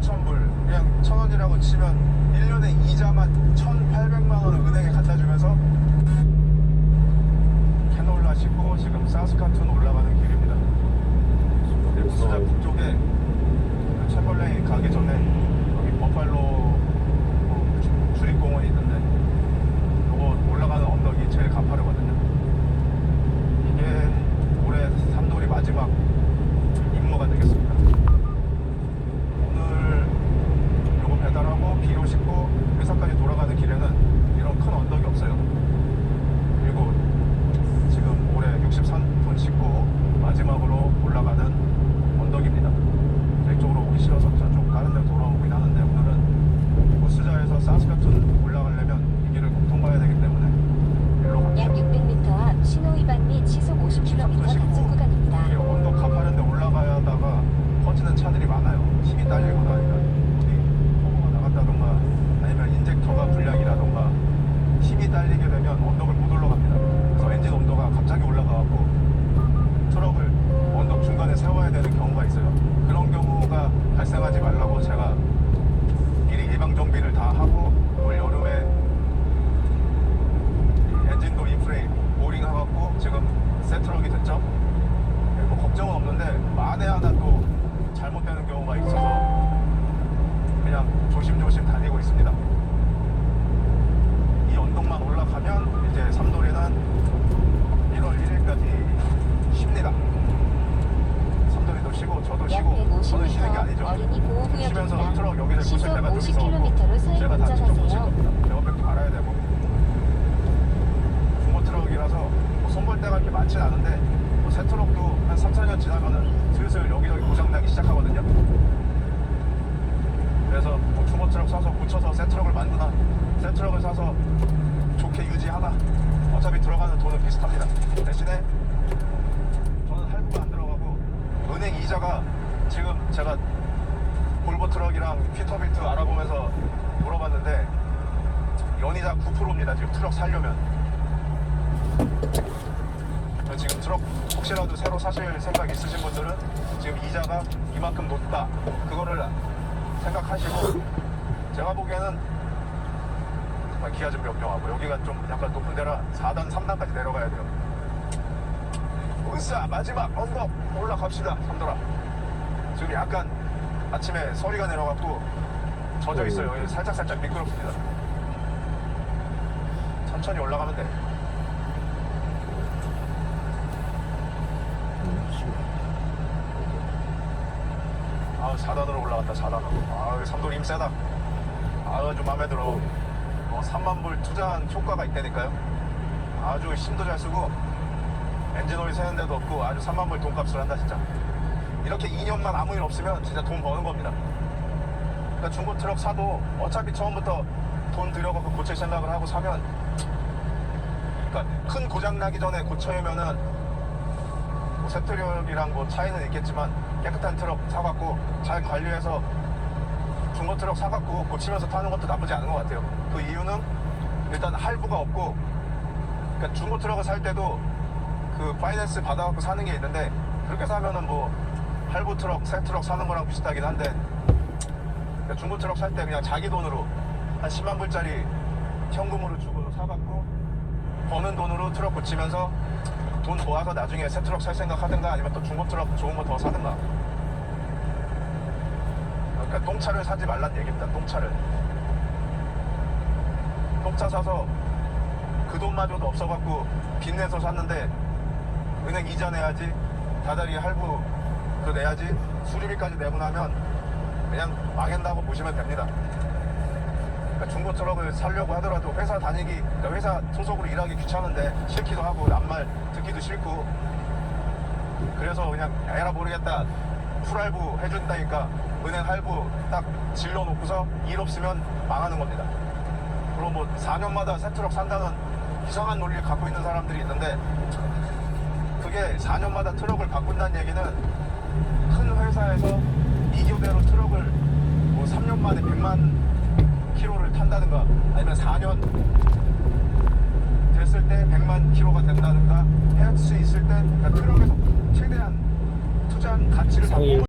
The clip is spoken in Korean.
8,000불 그냥 천 원이라고 치면 1년에 이자만 1,800만 원을 은행에 갖다 주면서 캐놀라 싣고 지금 사스카툰 올라가는 길입니다. 수자 북쪽에 그 채벌레이 가기 전에 여기 버팔로 뭐 주- 주립공원이 있는데 요거 올라가는 언덕이 제일 가파르거든요. 이게 올해 삼돌이 마지막 임무가 되겠습니다. 오늘 요거 배달하고 비료 싣고 회사까지 돌아가는 길에는 이런 큰 언덕이 없어요. 그리고 지금 올해 63톤 싣고 마지막으로 올라가는 언덕입니다. 이쪽으로 오기 싫어서 저쪽 다른 데로 돌아오긴 하는데 오늘은 보스자에서 사스카툰 올라가려면 이 길을 꼭 통과해야 되기 때문에 일로 약 갑니다. 600m 앞 신호 위반 및 시속 50km 단속 구간입니다. 이게 언덕 가파른데 올라가야 하다가 퍼지는 차들이 많아요. 힘이 딸리거나 아니면 어디 터보가 나갔다던가 아니면 인젝터가 불량이라던가 힘이 딸리게 되면 언덕을 못 올라갑니다. 그래서 엔진 온도가 갑자기 올라가고 트럭을 언덕 중간에 세워야 되는 경우가 있어요. 그런 경우가 발생하지 말라고 제가 미리 예방 정비를 다 하고 올 여름에 엔진도 인프레임 오링 해갖고 지금 새 트럭이 됐죠. 네, 뭐 걱정은 없는데 만에 하나 또 잘못되는 경우가 있어서 그냥 조심조심 다니고 있습니다. 이 언덕만 올라가면 이제 삼돌이는 1월 1일까지 쉽니다. 삼돌이도 쉬고 저도 약 쉬고 저는 쉬는 게 150m 아니죠. 어린이 보호구역입니다. 트럭 시속 고칠 때가 좀 있어 50km로 서행 제가 다 직접 고칠 운전하세요. 겁니다. 제어백도 알아야 되고 중고 트럭이라서 뭐 손볼 데가 이렇게 많진 않은데 뭐새 트럭도 한 3, 4년 지나면은 슬슬 여기저기 고장나기 시작하거든요. 그래서 뭐 중고 트럭 사서 고쳐서 새 트럭을 만드나 새 트럭을 사서 좋게 유지하나 어차피 들어가는 돈은 비슷합니다. 대신에 저는 할부가 안 들어가고 은행 이자가 지금 제가 피터빌트 알아보면서 물어봤는데 연이자 9%입니다. 지금 트럭 살려면. 저 지금 트럭 혹시라도 새로 사실 생각 있으신 분들은 지금 이자가 이만큼 높다. 그거를 생각하시고 제가 보기에는 정말 기아 좀 명령하고 여기가 좀 약간 높은 데라 4단, 3단까지 내려가야 돼요. 울사 마지막 언덕 올라갑시다. 삼돌아. 지금 약간 아침에 서리가 내려갖고 젖어 있어요. 여기 살짝 살짝 미끄럽습니다. 천천히 올라가면 돼. 아, 4단으로 올라갔다. 4단으로. 아, 삼돌 힘 세다. 아, 주 마음에 들어. 뭐 3만 불 투자한 효과가 있다니까요. 아주 힘도 잘 쓰고 엔진 오일 새는 데도 없고 아주 3만 불 돈값을 한다 진짜. 이렇게 2년만 아무 일 없으면 진짜 돈 버는 겁니다. 그러니까 중고 트럭 사도 어차피 처음부터 돈 들여갖고 고칠 생각을 하고 사면 그러니까 큰 고장 나기 전에 고쳐야면은 뭐새 트럭이랑 뭐 차이는 있겠지만 깨끗한 트럭 사갖고 잘 관리해서 중고 트럭 사갖고 고치면서 타는 것도 나쁘지 않은 것 같아요. 그 이유는 일단 할부가 없고 그러니까 중고 트럭을 살 때도 그 파이낸스 받아갖고 사는 게 있는데 그렇게 사면은 뭐 할부 트럭, 새 트럭 사는 거랑 비슷하긴 한데 그러니까 중고 트럭 살 때 그냥 자기 돈으로 한 10만 불짜리 현금으로 주고 사갖고 버는 돈으로 트럭 고치면서 돈 모아서 나중에 새 트럭 살 생각 하든가 아니면 또 중고 트럭 좋은 거 더 사든가. 그러니까 똥차를 사지 말란 얘기입니다 똥차를. 똥차 사서 그 돈마저도 없어갖고 빚내서 샀는데 은행 이자 내야지 다달이 할부 그 내야지 수리비까지 내고 나면 그냥 망한다고 보시면 됩니다. 그러니까 중고 트럭을 살려고 하더라도 회사 다니기, 그러니까 회사 소속으로 일하기 귀찮은데 싫기도 하고 낱말 듣기도 싫고 그래서 그냥 에라 모르겠다 풀할부 해준다니까 은행 할부 딱 질러놓고서 일 없으면 망하는 겁니다. 그럼 뭐 4년마다 새 트럭 산다는 이상한 논리를 갖고 있는 사람들이 있는데 그게 4년마다 트럭을 바꾼다는 얘기는 큰 회사에서 이교대로 트럭을 뭐 3년 만에 100만 킬로를 탄다든가 아니면 4년 됐을 때 100만 킬로가 된다든가 할 수 있을 때 그러니까 트럭에서 최대한 투자한 가치를 다